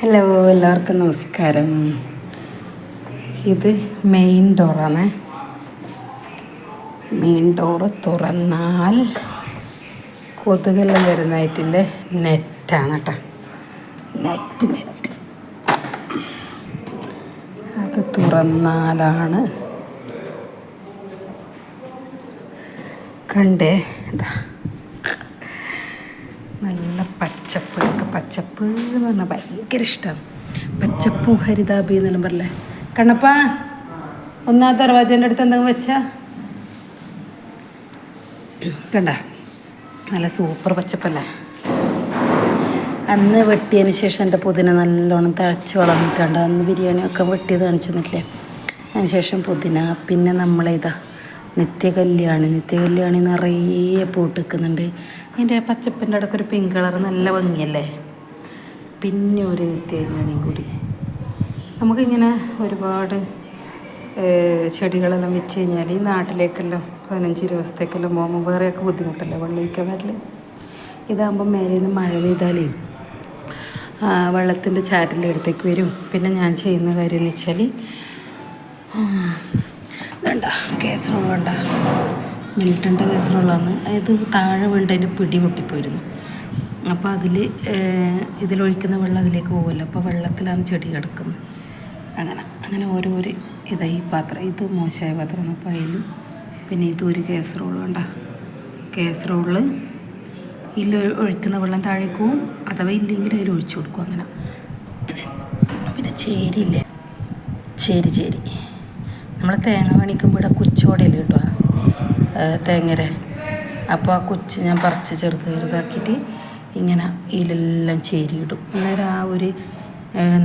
Hello എല്ലാവർക്കും നമസ്കാരം. ഇത് മെയിൻ ഡോറാണ് മെയിൻ ഡോറ് തുറന്നാൽ കൊതുകെല്ലാം വരുന്നതായിട്ടുള്ള നെറ്റാണ് കേട്ടോ. നെറ്റ് നെറ്റ് അത് തുറന്നാലാണ് കണ്ടേ. ഇതാ നല്ല പച്ചപ്പ് എനിക്ക് പച്ചപ്പ് എന്ന് പറഞ്ഞാൽ ഭയങ്കര ഇഷ്ടമാണ് പച്ചപ്പും ഹരിതാബി എന്നെല്ലാം പറയല്ലേ കണ്ണപ്പ ഒന്നാം ദർവാജന്റെ അടുത്ത് എന്തെങ്കിലും വെച്ചാ? കണ്ട? നല്ല സൂപ്പർ പച്ചപ്പല്ലേ? അന്ന് വെട്ടിയതിന് ശേഷം എന്റെ പുതിന നല്ലോണം തഴച്ച് വളർന്നിട്ടുണ്ട് അന്ന് ബിരിയാണിയൊക്കെ വെട്ടിയത് കാണിച്ചു തന്നിട്ടില്ലേ? അതിന് ശേഷം പുതിന പിന്നെ നമ്മളിതാ നിത്യകല്യാണി. നിത്യകല്യാണി നിറയെ പൂട്ടിക്കുന്നുണ്ട് അതിന്റെ പച്ചപ്പിന്റെ അടക്കൊരു പിങ്ക് കളർ നല്ല ഭംഗിയല്ലേ? പിന്നെ ഒരു നിത്യകല്യാണിയും കൂടി. നമുക്കിങ്ങനെ ഒരുപാട് ചെടികളെല്ലാം വെച്ച് കഴിഞ്ഞാൽ ഈ നാട്ടിലേക്കെല്ലാം പതിനഞ്ച് ദിവസത്തേക്കെല്ലാം പോകുമ്പോൾ വേറെയൊക്കെ ബുദ്ധിമുട്ടല്ലേ വെള്ളം ഒഴിക്കാൻ പറ്റില്ല ഇതാകുമ്പോൾ മേലെ നിന്ന് മഴ പെയ്താലേ വെള്ളത്തിന്റെ ചാറ്റൽ അടുത്തേക്ക് വരും. പിന്നെ ഞാൻ ചെയ്യുന്ന കാര്യം എന്ന് വെച്ചാൽ വേണ്ട കേസറോള വേണ്ട മിൽട്ടന്റെ കേസറോളാണ് ഇത് താഴെ വീണ്ടതിന്റെ പിടി പൊട്ടിപ്പോയിരുന്നു. അപ്പോൾ അതിൽ ഇതിലൊഴിക്കുന്ന വെള്ളം അതിലേക്ക് പോകുമല്ലോ അപ്പോൾ വെള്ളത്തിലാണ് ചെടി കിടക്കുന്നത്. അങ്ങനെ അങ്ങനെ ഓരോരോ ഇതായി പാത്രം. ഇത് മോശമായ പാത്രമാണ്. അപ്പോൾ അതിലും പിന്നെ ഇതൊരു കേസറോൾ വേണ്ട കേസറോൾ ഇതിൽ ഒഴിക്കുന്ന വെള്ളം താഴേക്ക് പോവും. അഥവാ ഇല്ലെങ്കിൽ അതിൽ ഒഴിച്ചു കൊടുക്കും അങ്ങനെ. പിന്നെ ചേരിയില്ലേ? ചേരി ചേരി. നമ്മൾ തേങ്ങ പണിക്കുമ്പോൾ ഇവിടെ കുച്ചോടയിൽ കിട്ടുക തേങ്ങര അപ്പോൾ ആ കുച്ച് ഞാൻ പറിച്ച് ചെറുത് ചെറുതാക്കിയിട്ട് ഇങ്ങനെ ഇതിലെല്ലാം ചേരിയിടും. അന്നേരം ആ ഒരു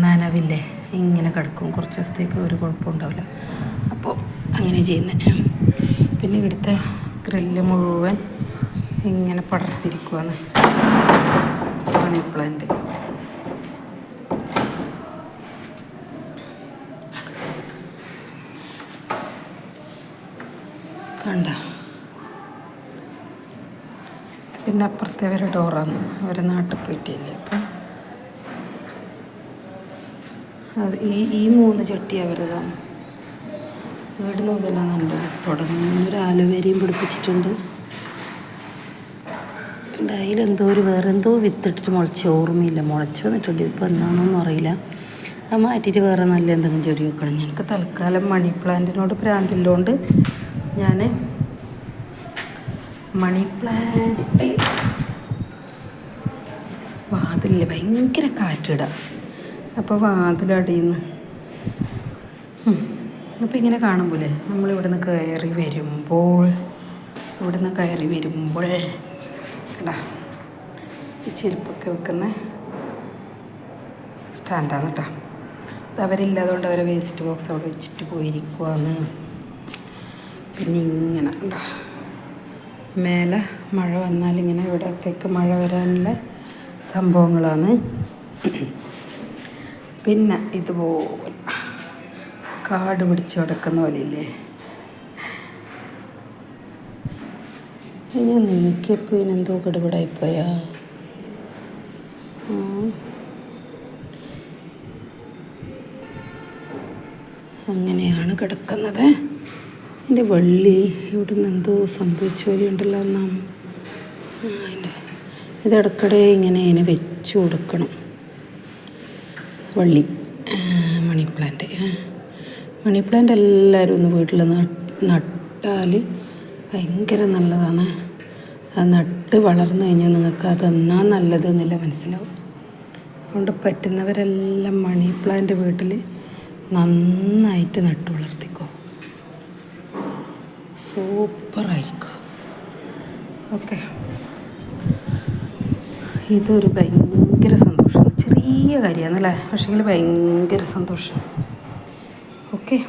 നനവില്ലേ ഇങ്ങനെ കിടക്കും. കുറച്ച് ദിവസത്തേക്ക് ഒരു കുഴപ്പമുണ്ടാവില്ല അപ്പോൾ അങ്ങനെ ചെയ്യുന്നത് പിന്നെ ഇവിടുത്തെ ഗ്രില്ല് മുഴുവൻ ഇങ്ങനെ പടർത്തിരിക്കുവാണ്. മണി പ്ലാന്റ് കണ്ട? പിന്നെ അപ്പുറത്തെ അവരെ ഡോറാണ്. അവർ നാട്ടിൽ പോയിട്ടില്ലേ അപ്പം അത് ഈ ഈ മൂന്ന് ചട്ടി അവരതാണ് വീട് നല്ലത്. തുടങ്ങി ഒരു ആലുവേരിയും പിടിപ്പിച്ചിട്ടുണ്ട്. അതിലെന്തോ ഒരു വേറെ എന്തോ വിത്തിട്ടിട്ട് മുളച്ച് ഓർമ്മയില്ല. മുളച്ച് വന്നിട്ടുണ്ട്. ഇപ്പം എന്താണെന്നൊന്നും അറിയില്ല. അത് മാറ്റിയിട്ട് വേറെ നല്ല എന്തെങ്കിലും ചെടി വെക്കണം. ഞങ്ങൾക്ക് തൽക്കാലം മണി പ്ലാന്റിനോട് പ്രാന്തില്ലോണ്ട് ഞാൻ മണി പ്ലാന്റ് വാതിലിൽ ഭയങ്കര കാറ്റിടാം. അപ്പോൾ വാതിലടിയുന്ന്. അപ്പോൾ ഇങ്ങനെ കാണുമ്പോലെ നമ്മളിവിടെ നിന്ന് കയറി വരുമ്പോൾ ഇവിടെ നിന്ന് കയറി വരുമ്പോൾ കണ്ടാ ഈ ചെരുപ്പൊക്കെ വെക്കുന്ന സ്റ്റാൻഡാണ് കേട്ടോ അവരില്ലാതുകൊണ്ട് അവരെ വേസ്റ്റ് ബോക്സ് അവിടെ വെച്ചിട്ട് പോയിരിക്കുവാന്ന് പിന്നെ ഇങ്ങനെ ഉണ്ടോ മേലെ മഴ വന്നാൽ ഇങ്ങനെ ഇവിടത്തേക്ക് മഴ വരാനുള്ള സംഭവങ്ങളാണ്. പിന്നെ ഇതുപോലെ കാട് പിടിച്ച് കിടക്കുന്ന പോലെയില്ലേ? ഞാൻ നീക്കിയപ്പോൾ ഇതിനെന്തോ കിടപിടായിപ്പോയാ അങ്ങനെയാണ് കിടക്കുന്നത്. എന്റെ വള്ളി ഇവിടെ നിന്ന് എന്തോ സംഭവിച്ച പോലെ ഉണ്ടല്ലോ എന്നാ. ഇതിടക്കിടെ ഇങ്ങനെ ഇതിനെ വെച്ച് കൊടുക്കണം. വള്ളി മണി പ്ലാന്റ് മണി പ്ലാന്റ് എല്ലാവരും ഒന്ന് വീട്ടിൽ നട്ടാൽ ഭയങ്കര നല്ലതാണ്. അത് നട്ട് വളർന്നു കഴിഞ്ഞാൽ നിങ്ങൾക്ക് അതെന്നാ നല്ലത് എന്നില്ല മനസ്സിലാവും. അതുകൊണ്ട് പറ്റുന്നവരെല്ലാം മണി പ്ലാന്റ് വീട്ടിൽ നന്നായിട്ട് നട്ട് വളർത്തിക്കോ. സൂപ്പറായിരിക്കും. ഓക്കെ. ഇതൊരു ഭയങ്കര സന്തോഷം ചെറിയ കാര്യമാണല്ലേ? പക്ഷേങ്കിൽ ഭയങ്കര സന്തോഷം. ഓക്കെ.